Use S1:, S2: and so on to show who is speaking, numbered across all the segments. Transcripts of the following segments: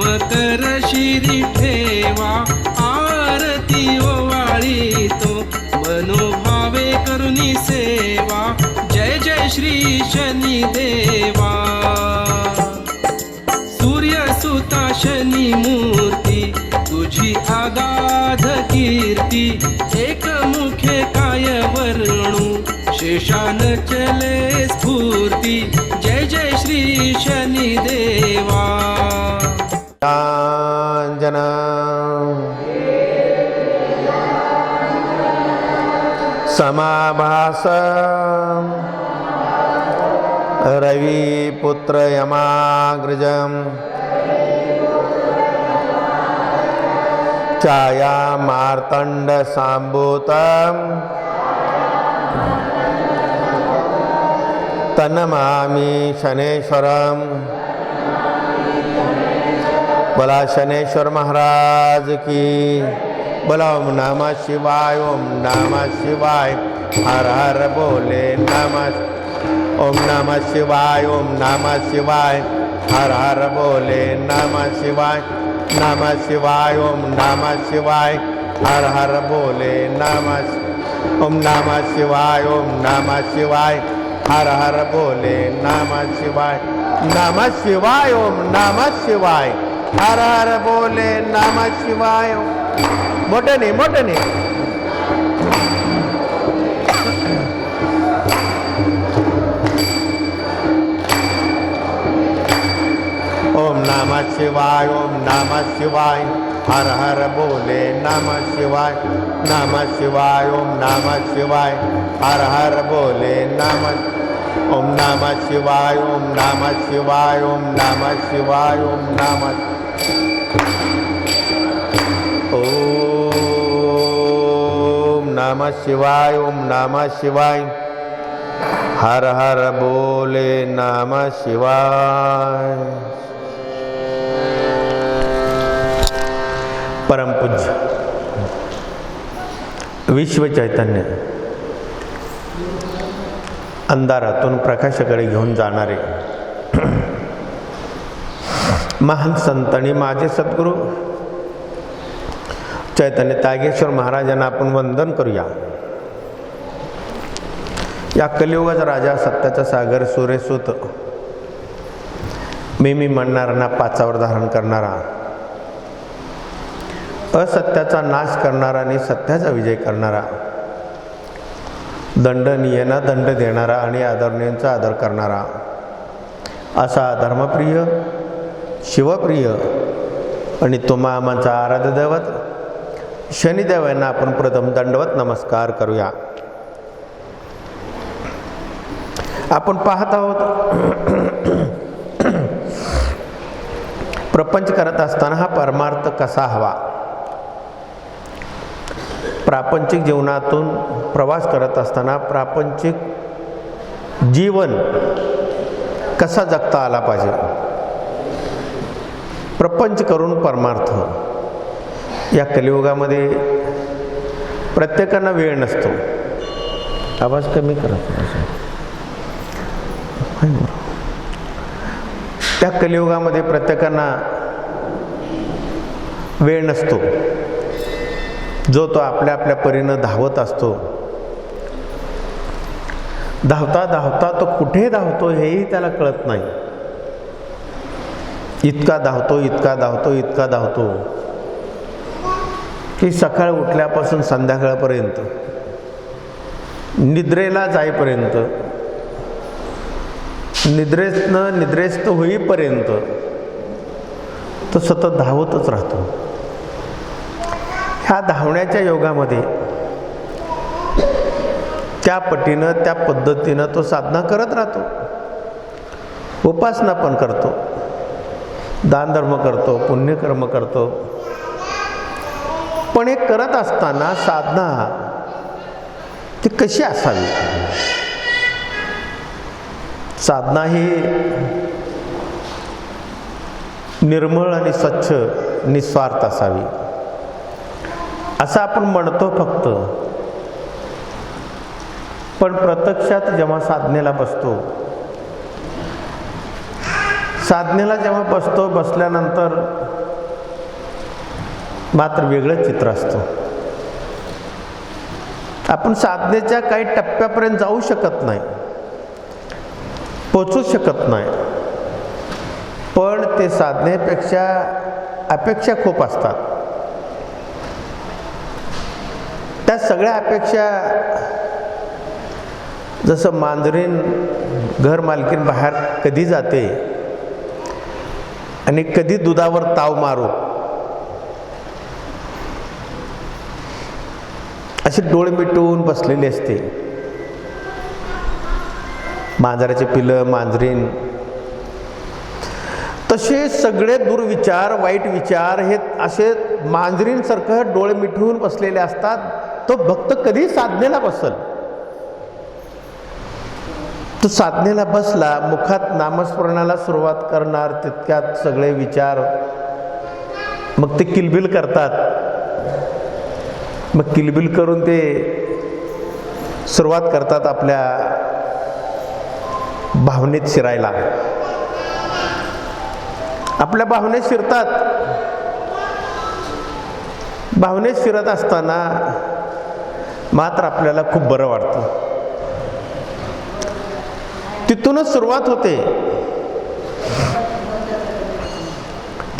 S1: मकर शिरी ठेवा आरती ओवाळी तो मनोभावे करुणी सेवा जय जय श्री शनी देवा. सूर्य सुता शनी मूर्ती तुझी आगाध कीर्ती एक मुखे काय वर्णू शेषान चले स्फूर्ती जय जय श्री शनी देवा.
S2: काञ्चन समाभास रविपुत्रयमाग्रजम् छायामार्तण्डसाम्भूतम्। तन्नमामि शनेश्वरम्। बोला शनेश्वर महाराज की बोला ओम नमः शिवाय ओम नमः शिवाय हर हर बोले नमः ओम नमः शिवाय ओम नमः शिवाय हर हर बोले नमः शिवाय नमः शिवाय ओम नमः शिवाय हर हर बोले नमः ओम नमः शिवाय ओम नमः शिवाय हर हर बोले नमः शिवाय नमः शिवाय ओम नमः शिवाय हर हर बोले नाम शिवाय. मोठे नाही मोठे नाही. ओम नमः शिवाय ओम नमः शिवाय. हर हर बोले नमः शिवाय. नमः शिवाय ओम नमः शिवाय. हर हर बोले नाम ओम नमः शिवाय ओम नमः शिवाय ओम नमः शिवाय ओम नमः ओम नमः शिवाय ओम नमः शिवाय। हर हर बोले नमः शिवाय। परमपूज्य विश्व चैतन्य अंधारातून प्रकाशाकडे घेऊन जाणारे महान संत आणि माझे सद्गुरू. चैतन्य तागेश्वर महाराजांना आपण वंदन करूया. या कलियुगाचा राजा सत्याचा सागर सुरेसूत. मी मी म्हणणाऱ्यांना पाचावर धारण करणारा. असत्याचा नाश करणारा आणि सत्याचा विजय करणारा. दंडनीयना दंड देणारा आणि आदरणीयांचा आदर करणारा. असा धर्मप्रिय शिवप्रिय आणि तुम्हा आमचा आराध्य दैवत शनिदेवांना आपण प्रथम दंडवत नमस्कार करूया. आपण पाहत आहोत प्रपंच करत असताना हा परमार्थ कसा हवा? प्रापंचिक जीवनातून प्रवास करत असताना प्रापंचिक जीवन कसा जगता आला पाहिजे? प्रपंच करून परमार्थ या कलियुगामध्ये प्रत्येकांना वेळ नसतो. आवाज कमी करा त्या कलियुगामध्ये प्रत्येकांना वेळ नसतो. जो तो आपल्या आपल्या परीनं धावत असतो. धावता धावता तो कुठे धावतो हेही त्याला कळत नाही. इतका धावतो इतका धावतो इतका धावतो. की सकाळ उठल्यापासून संध्याकाळपर्यंत निद्रेला जाईपर्यंत निद्रेतनं निद्रेस्त होईपर्यंत तो सतत धावतच राहतो. ह्या धावण्याच्या योगामध्ये त्या पटीनं त्या पद्धतीनं तो साधना करत राहतो. उपासना पण करतो. दानधर्म करतो पुण्यकर्म करतो. पण हे करत असताना साधना ती कशी असावी? साधना ही निर्मळ आणि स्वच्छ निस्वार्थ असावी. असं आपण म्हणतो फक्त. पण प्रत्यक्षात जेव्हा साधनेला बसतो साधनेला जेव्हा बसतो बसल्यानंतर मात्र वेगळं चित्र असतं. आपण साधनेच्या काही टप्प्यापर्यंत जाऊ शकत नाही. पोचू शकत नाही. पण ते साधनेपेक्षा अपेक्षा खूप असतात. त्या सगळ्या अपेक्षा जसं मांजरीन घर मालकीन बाहेर कधी जाते आणि कधी दुधावर ताव मारू? अशी डोळे मिटवून बसलेली असते. मांजराचे पिलं मांजरीन. तसे सगळे दुर्विचार वाईट विचार हे असे मांजरींसारखं डोळे मिठवून बसलेले असतात. तो भक्त कधी साधनेला बसल? तो साधनेला बसला मुखात नामस्मरणाला सुरुवात करणार तितक्यात सगळे विचार. मग ते किलबिल करतात. मग किलबिल करून ते सुरुवात करतात आपल्या भावनेत शिरायला. आपल्या भावनेत शिरतात. भावनेत शिरत असताना मात्र आपल्याला खूप बरं वाटतं. तिथूनच सुरुवात होते.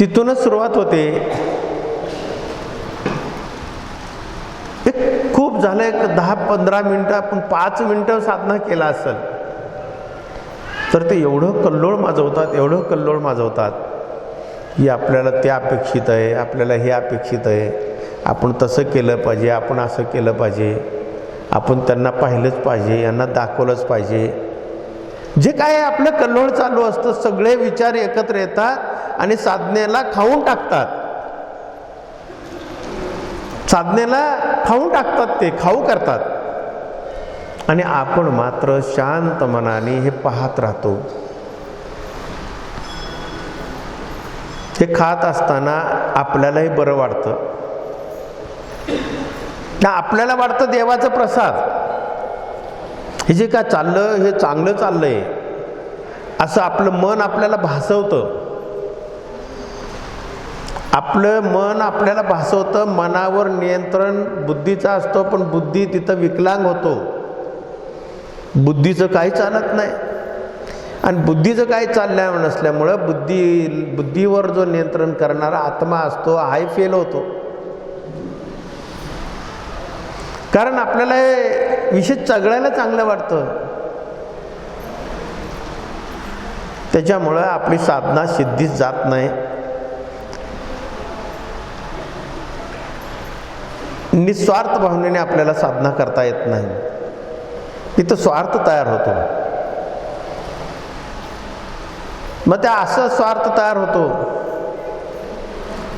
S2: तिथूनच सुरुवात होते. एक खूप झालं एक दहा पंधरा मिनटं आपण पाच मिनटं साधना केला असेल. तर ते एवढं कल्लोळ माजवतात एवढं कल्लोळ माजवतात की आपल्याला ते अपेक्षित आहे आपल्याला हे अपेक्षित आहे. आपण तसं केलं पाहिजे आपण असं केलं पाहिजे. आपण त्यांना पाहिलंच पाहिजे यांना दाखवलंच पाहिजे. जे काय आपलं कल्लोळ चालू असतं सगळे विचार एकत्र येतात आणि साधनेला खाऊन टाकतात. साधनेला खाऊन टाकतात ते खाऊ करतात. आणि आपण मात्र शांत मनाने हे पाहत राहतो. हे खात असताना आपल्यालाही बरं वाटतं. ना आपल्याला वाटतं देवाचा प्रसाद. हे जे काय चाललं हे चांगलं चाललंय. असं आपलं मन आपल्याला भासवतं. आपलं मन आपल्याला भासवतं मनावर नियंत्रण बुद्धीचा असतो पण बुद्धी तिथं विकलांग होतो. बुद्धीचं काही चालत नाही. आणि बुद्धीचं काही चाललं नसल्यामुळं बुद्धी बुद्धीवर जो नियंत्रण करणारा आत्मा असतो हाय फेल होतो. कारण आपल्याला हे विषय चगळायला चांगलं वाटतं. त्याच्यामुळं आपली साधना सिद्धीच जात नाही. निस्वार्थ भावनेने आपल्याला साधना करता येत नाही. इथं स्वार्थ तयार होतो. मग त्या असं स्वार्थ तयार होतो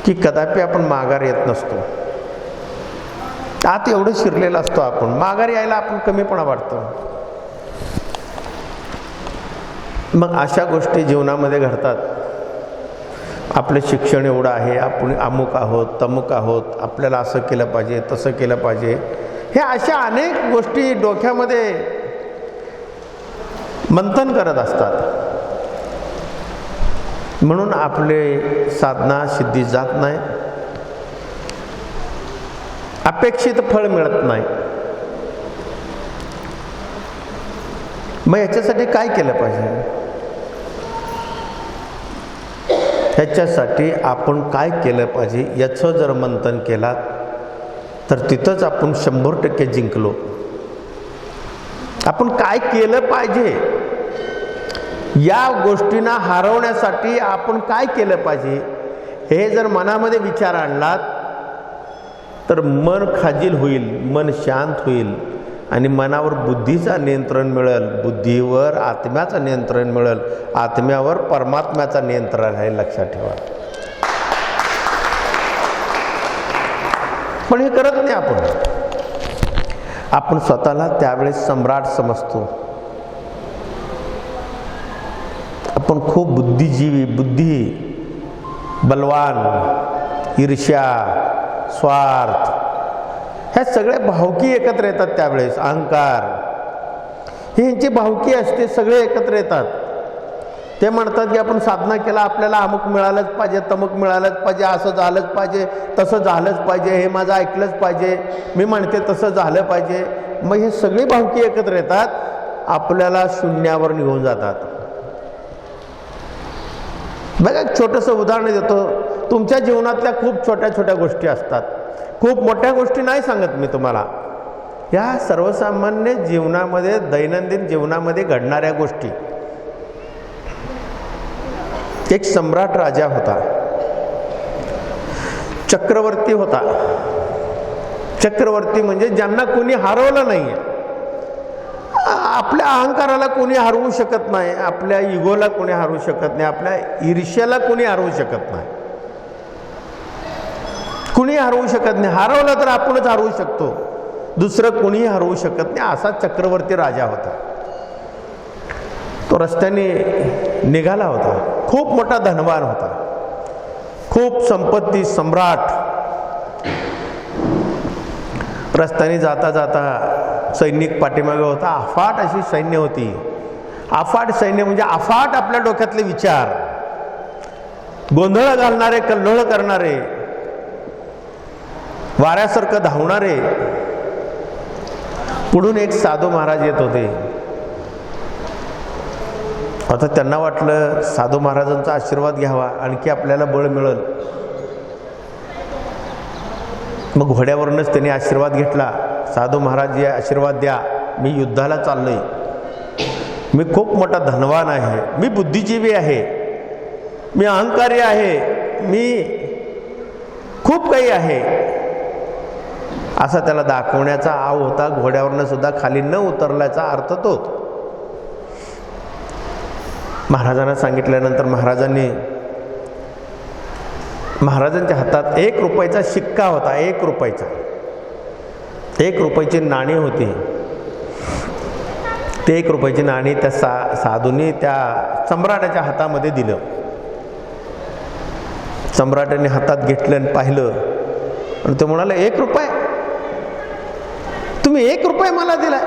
S2: की कदापि आपण माघार येत नसतो. आत एवढं शिरलेलं असतो आपण. माघारी यायला आपण कमीपणा वाटतो मग अशा गोष्टी जीवनामध्ये घडतात. आपलं शिक्षण एवढं आहे आपण अमुक आहोत तमुक आहोत आपल्याला असं केलं पाहिजे तसं केलं पाहिजे. हे अशा अनेक गोष्टी डोक्यामध्ये मंथन करत असतात. म्हणून आपले साधना सिद्धी जात नाही. अपेक्षित फळ मिळत नाही. मग याच्यासाठी काय केलं पाहिजे? ह्याच्यासाठी आपण काय केलं पाहिजे याचं जर मंथन केलात तर तिथंच आपण शंभर टक्के जिंकलो. आपण काय केलं पाहिजे? या गोष्टींना हरवण्यासाठी आपण काय केलं पाहिजे? हे जर मनामध्ये विचार आणलात तर मन खाजील होईल मन शांत होईल. आणि मनावर बुद्धीचा नियंत्रण मिळेल बुद्धीवर आत्म्याचं नियंत्रण मिळेल. आत्म्यावर परमात्म्याचं नियंत्रण आहे लक्षात ठेवा. पण हे करत नाही आपण. आपण स्वतःला त्यावेळेस सम्राट समजतो. आपण खूप बुद्धिजीवी बुद्धी बलवान ईर्ष्या स्वार्थ. ह्या सगळ्या भावकी एकत्र येतात त्यावेळेस अहंकार. ही यांची भावकी असते सगळे एकत्र येतात. ते म्हणतात की आपण साधना केला आपल्याला अमुक मिळालंच पाहिजे तमुक मिळालंच पाहिजे असं झालंच पाहिजे तसं झालंच पाहिजे हे माझं ऐकलंच पाहिजे मी म्हणते तसं झालं पाहिजे. मग हे सगळी भावकी एकत्र येतात आपल्याला शून्यावर निघून जातात. बघा एक छोटंसं उदाहरण देतो. तुमच्या जीवनातल्या खूप छोट्या छोट्या गोष्टी असतात. खूप मोठ्या गोष्टी नाही सांगत मी तुम्हाला. या सर्वसामान्य जीवनामध्ये दैनंदिन जीवनामध्ये घडणाऱ्या गोष्टी. एक सम्राट राजा होता. चक्रवर्ती होता. चक्रवर्ती म्हणजे ज्यांना कोणी हरवलं नाही आपल्या अहंकाराला कोणी हरवू शकत नाही आपल्या इगोला कोणी हरवू शकत नाही आपल्या ईर्ष्याला कोणी हरवू शकत नाही. कुणी हरवू शकत नाही. हरवलं तर आपणच हरवू शकतो. दुसरं कोणीही हरवू शकत नाही. असा चक्रवर्ती राजा होता. तो रस्त्याने निघाला होता. खूप मोठा धनवान होता. खूप संपत्ती सम्राट. रस्त्याने जाता जाता सैनिक पाठीमागे होता. अफाट अशी सैन्य होती. अफाट सैन्य म्हणजे अफाट आपल्या डोक्यातले विचार. गोंधळ घालणारे कल्लोळ करणारे. वाऱ्यासारखं धावणारे पुढून एक साधू महाराज येत होते. आता त्यांना वाटलं साधू महाराजांचा आशीर्वाद घ्यावा आणखी आपल्याला बळ मिळेल. मग घोड्यावरूनच त्यांनी आशीर्वाद घेतला. साधू महाराज या आशीर्वाद द्या. मी युद्धाला चाललोय. मी खूप मोठा धनवान आहे. मी बुद्धिजीवी आहे. मी अहंकारी आहे. मी खूप काही आहे. असा त्याला दाखवण्याचा आव होता. घोड्यावरनं सुद्धा खाली न उतरल्याचा अर्थ तो महाराजांना सांगितल्यानंतर महाराजांनी महाराजांच्या हातात एक रुपयाचा शिक्का होता एक रुपयाचा. एक रुपयाची नाणी होती. ते एक रुपयाची नाणी त्या सा साधूंनी त्या सम्राटाच्या हातामध्ये दिलं. सम्राटाने हातात घेतलं आणि पाहिलं. आणि ते म्हणाले एक रुपये. तुम्ही एक रुपये मला दिलाय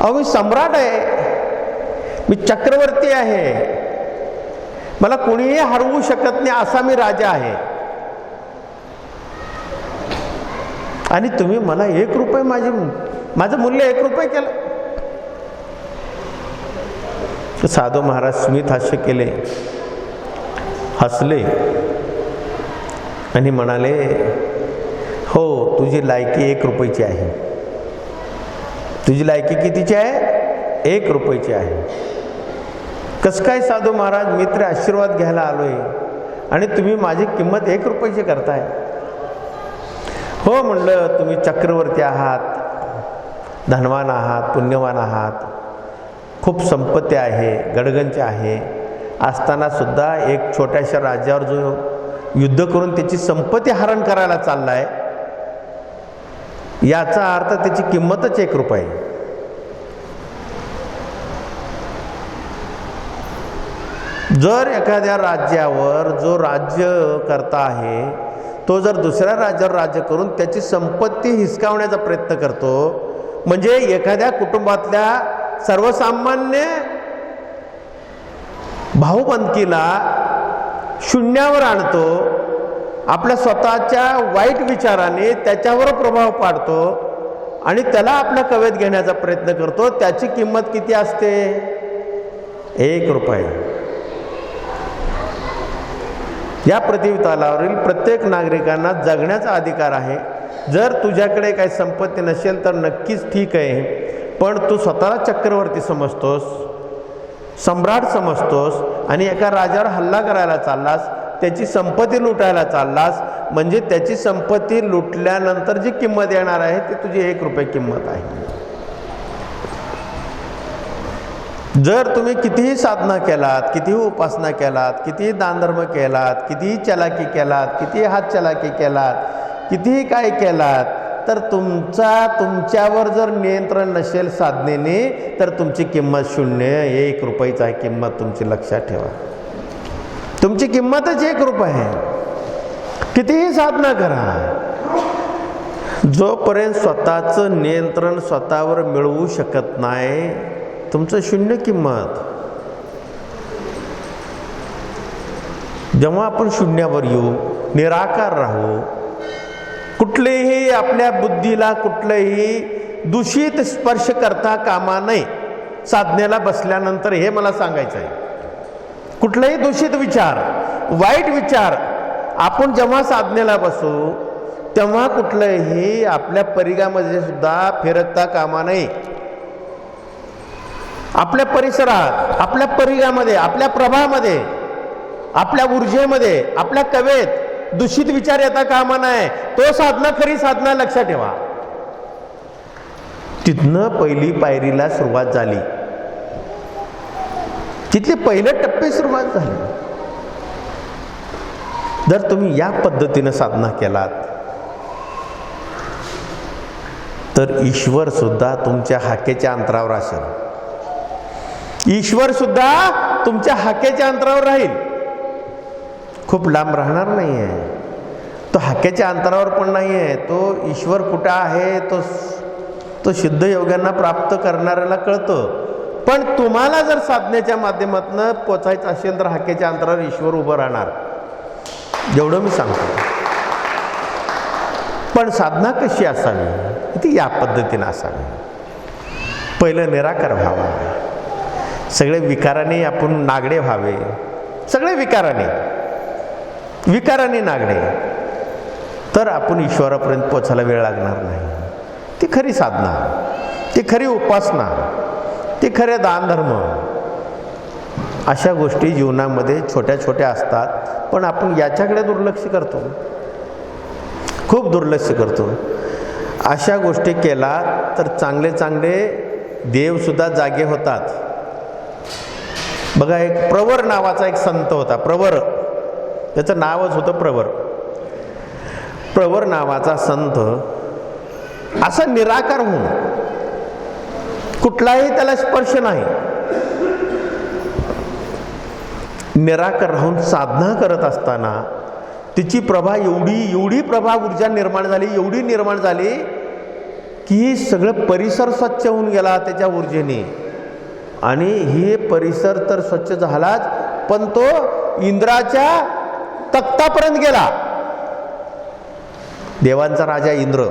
S2: अहो मी सम्राट आहे. मी चक्रवर्ती आहे. मला कोणीही हरवू शकत नाही असा मी राजा आहे. आणि तुम्ही मला एक रुपये माझे माझं मूल्य एक रुपये केलं. साधू महाराज स्मित हास्य केले. हसले. आणि म्हणाले हो तुझी लायकी एक रुपयाची आहे. तुझी लायकी कितीची आहे? एक रुपयाची आहे. कसं काय साधू महाराज मित्र आशीर्वाद घ्यायला आलोय? आणि तुम्ही माझी किंमत एक रुपयाची करताय? हो म्हणलं तुम्ही चक्रवर्ती आहात धनवान आहात पुण्यवान आहात. खूप संपत्ती आहे गडगंज आहे. असताना सुद्धा एक छोट्याशा राज्यावर जो युद्ध करून त्याची संपत्ती हरण करायला चाललाय याचा अर्थ त्याची किंमतच एक रुपये. जर एखाद्या राज्यावर जो राज्य करता आहे तो जर दुसऱ्या राज्यावर राज्य करून त्याची संपत्ती हिसकावण्याचा प्रयत्न करतो म्हणजे एखाद्या कुटुंबातल्या सर्वसामान्य भाऊबंदकीला शून्यावर आणतो आपल्या स्वतःच्या वाईट विचाराने त्याच्यावर प्रभाव पाडतो आणि त्याला आपल्या कवेत घेण्याचा प्रयत्न करतो त्याची किंमत किती असते? एक रुपये. या पृथ्वीतलावरील प्रत्येक नागरिकांना जगण्याचा अधिकार आहे. जर तुझ्याकडे काही संपत्ती नसेल तर नक्कीच ठीक आहे पण तू स्वतःला चक्रवर्ती समजतोस सम्राट समजतोस आणि एका राजावर हल्ला करायला चाललास त्याची संपत्ती लुटायला चाललास म्हणजे त्याची संपत्ती लुटल्यानंतर जी किंमत येणार आहे ती तुझी एक रुपये किंमत आहे. जर तुम्ही कितीही साधना केलात कितीही उपासना केलात कितीही दानधर्म केलात कितीही चलाकी केलात कितीही हात चलाकी केलात कितीही काय केलात तर तुमचा तुमच्यावर जर नियंत्रण नसेल साधनेने तर तुमची किंमत शून्य एक रुपयाचा आहे किंमत तुमची लक्षात ठेवा. तुमची किंमतच एक रुपये आहे. कितीही साधना करा. जोपर्यंत स्वतःचं नियंत्रण स्वतःवर मिळवू शकत नाही तुमचं शून्य किंमत. जेव्हा आपण शून्यावर येऊ निराकार राहू कुठलेही आपल्या बुद्धीला कुठलंही दूषित स्पर्श करता कामा नये. साधनेला बसल्यानंतर हे मला सांगायचं आहे कुठलाही दूषित विचार वाईट विचार आपण जेव्हा साधनेला बसू तेव्हा कुठलंही आपल्या परिघामध्ये सुद्धा फिरकता कामा नये. आपल्या परिसरात आपल्या परिघामध्ये आपल्या प्रभामध्ये आपल्या ऊर्जेमध्ये आपल्या कवेत दूषित विचार येता कामा नये. तो साधना खरी साधना लक्षात ठेवा. तिथनं पहिली पायरीला सुरुवात झाली. तिथले पहिले टप्पे सुरुवात झाले. जर तुम्ही या पद्धतीनं साधना केलात तर ईश्वर सुद्धा तुमच्या हाकेच्या अंतरावर असेल. ईश्वर सुद्धा तुमच्या हाकेच्या अंतरावर राहील. खूप लांब राहणार नाही आहे तो हाकेच्या अंतरावर पण नाही आहे तो ईश्वर कुठं आहे तो तो सिद्ध योग्यांना प्राप्त करणाऱ्याला कळतं. पण तुम्हाला जर साधनेच्या माध्यमातून पोचायचं असेल तर हाकेच्या अंतरावर ईश्वर उभं राहणार. जेवढं मी सांगतो. पण साधना कशी असावी? ती या पद्धतीनं असावी. पहिलं निराकार व्हावा. सगळे विकाराने आपण नागडे व्हावे. सगळे विकाराने. विकाराने नागडे. तर आपण ईश्वरापर्यंत पोचायला वेळ लागणार नाही. ती खरी साधना. ती खरी उपासना. ते खरे दानधर्म अशा गोष्टी जीवनामध्ये छोट्या छोट्या असतात पण आपण याच्याकडे दुर्लक्ष करतो. खूप दुर्लक्ष करतो. अशा गोष्टी केला तर चांगले चांगले देवसुद्धा जागे होतात. बघा एक प्रवर नावाचा एक संत होता प्रवर. त्याचं नावच होतं प्रवर. प्रवर नावाचा संत असा निराकार होऊन कुठलाही त्याला स्पर्श नाही. निराकर राहून साधना करत असताना तिची प्रभा एवढी एवढी प्रभा ऊर्जा निर्माण झाली एवढी निर्माण झाली की सगळं परिसर स्वच्छ होऊन गेला त्याच्या ऊर्जेने. आणि हे परिसर तर स्वच्छ झालाच पण तो इंद्राच्या तख्तापर्यंत गेला. देवांचा राजा इंद्र.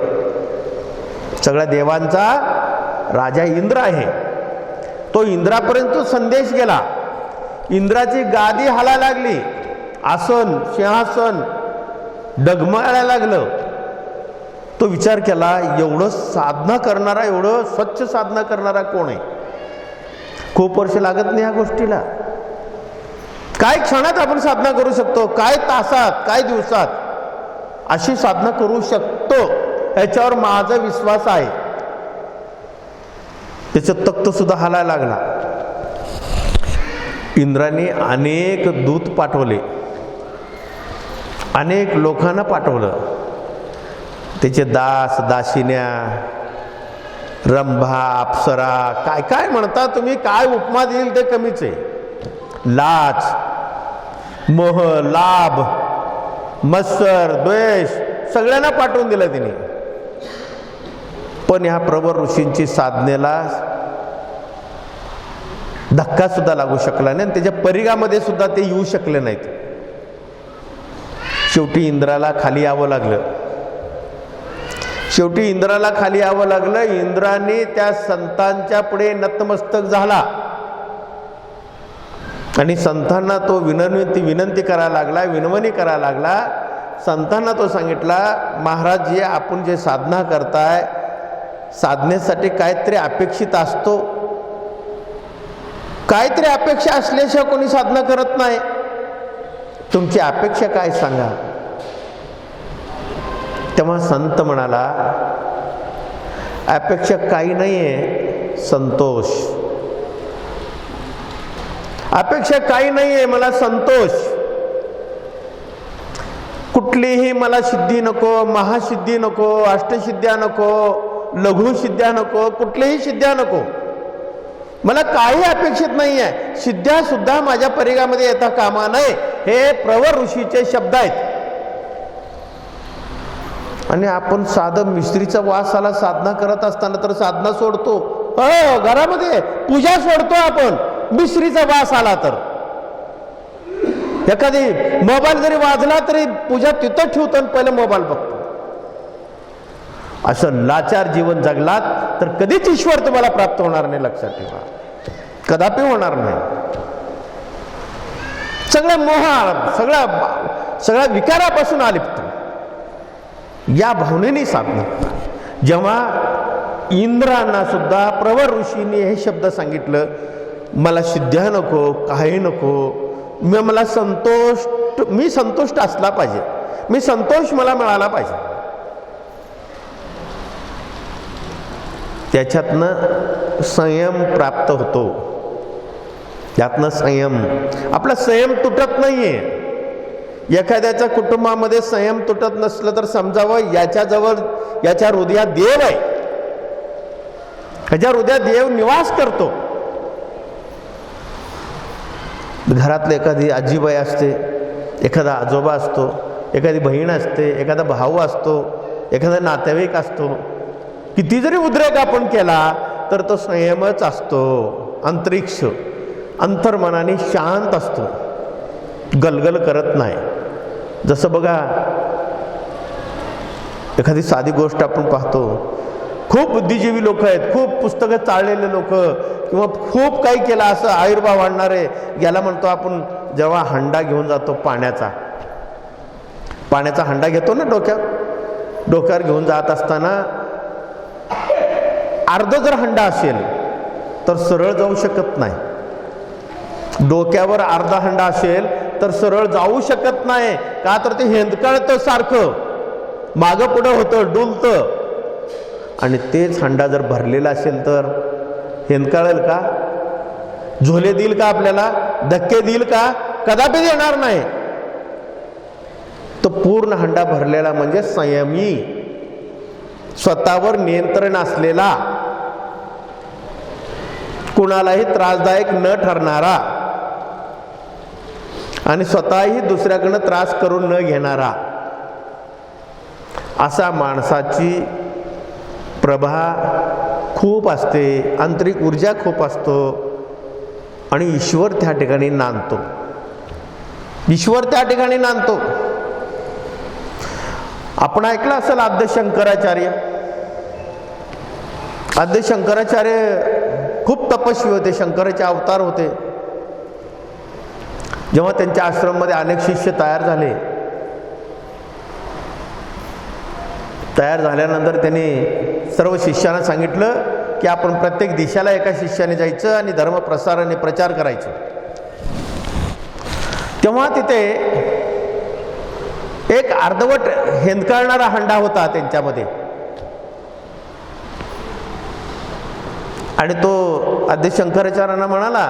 S2: सगळ्या देवांचा राजा इंद्र आहे. तो इंद्रापर्यंत संदेश गेला. इंद्राची गादी हाला लागली. आसन सिंहासन डगमळायला लागलं. तो विचार केला एवढं साधना करणारा एवढं स्वच्छ साधना करणारा कोण आहे? खूप वर्ष लागत नाही ह्या गोष्टीला. काय क्षणात आपण साधना करू शकतो? काय तासात? काय दिवसात? अशी साधना करू शकतो. याच्यावर माझा विश्वास आहे. त्याचं तख्त सुद्धा हालायला लागला. इंद्राने अनेक दूत पाठवले. अनेक लोकांना पाठवलं. त्याचे दास दासिन्या रंभा अप्सरा काय काय म्हणता तुम्ही? काय उपमा देईल ते कमीच? आहे लाच मोह लाभ मत्सर द्वेष सगळ्यांना पाठवून दिलं तिने. पण ह्या प्रवर ऋषींची साधनेला धक्का सुद्धा लागू शकला नाही आणि त्याच्या परिघामध्ये सुद्धा ते येऊ शकले नाहीत. शेवटी इंद्राला खाली यावं लागलं. शेवटी इंद्राला खाली यावं लागलं. इंद्राने त्या संतांच्या पुढे नतमस्तक झाला. आणि संतांना तो विनंती विनंती करायला लागला विनवणी करायला लागला. संतांना तो सांगितला महाराज जे आपण जे साधना करताय साधनेसाठी काहीतरी अपेक्षित असतो. काहीतरी अपेक्षा असल्याशिवाय कोणी साधना करत नाही. तुमची अपेक्षा काय सांगा? तेव्हा संत म्हणाला अपेक्षा काही नाही आहे संतोष. अपेक्षा काही नाही आहे मला संतोष. कुठलीही मला सिद्धी नको महासिद्धी नको अष्टसिद्ध्या नको लघुसिद्ध्या नको कुठलीही सिद्ध्या नको. मला काही अपेक्षित नाही आहे सिद्ध्या सुद्धा माझ्या परिघामध्ये येता कामा नये. हे प्रवर ऋषीचे शब्द आहेत. आणि आपण साधं मिस्त्रीचा वास आला साधना करत असताना तर साधना सोडतो. हो घरामध्ये पूजा सोडतो आपण. मिस्त्रीचा वास आला तर. एखादी मोबाईल जरी वाजला तरी पूजा तिथं ठेवतो आणि पहिले मोबाईल बघतो. असं लाचार जीवन जगलात तर कधीच ईश्वर तुम्हाला प्राप्त होणार नाही लक्षात ठेवा. कदापि होणार नाही. सगळ्या मोहा सगळ्या सगळ्या विकारापासून आलिप्त या भावनेने साधणं जेव्हा इंद्रांना सुद्धा प्रवर ऋषीने हे शब्द सांगितलं मला सिद्ध्या नको काही नको मी मला संतोष मी संतुष्ट असला पाहिजे. मी संतोष मला मिळाला पाहिजे. त्याच्यातनं संयम प्राप्त होतो. त्यातनं संयम. आपला संयम तुटत नाहीये. एखाद्याच्या कुटुंबामध्ये संयम तुटत नसलं तर समजावं याच्याजवळ याच्या हृदयात देव आहे. ह्याच्या हृदयात देव निवास करतो. घरातलं एखादी आजीबाई असते एखादा आजोबा असतो एखादी बहीण असते एखादा भाऊ असतो एखादा नातेवाईक असतो किती जरी उद्रेक आपण केला तर तो संयमच असतो. अंतरिक्ष अंतर्मनाने शांत असतो. गलगल करत नाही. जसं बघा एखादी साधी गोष्ट आपण पाहतो. खूप बुद्धिजीवी लोक आहेत खूप पुस्तकं चाळलेले लोक किंवा खूप काही केलं असं आयुर्भाव आणणारे याला म्हणतो आपण जेव्हा हंडा घेऊन जातो पाण्याचा. पाण्याचा हंडा घेतो ना डोक्यात? डोक्यावर घेऊन जात असताना अर्ध जर हंडा असेल तर सरळ जाऊ शकत नाही. डोक्यावर अर्धा हंडा असेल तर सरळ जाऊ शकत नाही. का तर ते हेंदकाळतं सारखं. मागं पुढं होतं डुलतं. आणि तेच हंडा जर भरलेला असेल तर हेंदकाळेल का? झोले देईल का आपल्याला? धक्के देईल का? कदापि देणार नाही. तो पूर्ण हंडा भरलेला म्हणजे संयमी. स्वतःवर नियंत्रण असलेला. कुणालाही त्रासदायक न ठरणारा आणि स्वतःही दुसऱ्याकडनं त्रास करून न घेणारा असा माणसाची प्रभा खूप असते आंतरिक ऊर्जा खूप असतो आणि ईश्वर त्या ठिकाणी नांदतो. ईश्वर त्या ठिकाणी नांदतो. आपण ऐकलं असेल आद्य शंकराचार्य आद्य शंकराचार्य खूप तपस्वी होते शंकराचे अवतार होते. जेव्हा त्यांच्या आश्रममध्ये अनेक शिष्य तयार झाले तयार झाल्यानंतर त्यांनी सर्व शिष्यांना सांगितलं की आपण प्रत्येक देशाला एका शिष्याने जायचं आणि धर्म प्रचार करायचं. तेव्हा तिथे एक अर्धवट हेंदकाळणारा हंडा होता त्यांच्यामध्ये. आणि तो आद्य शंकराचार्यांना म्हणाला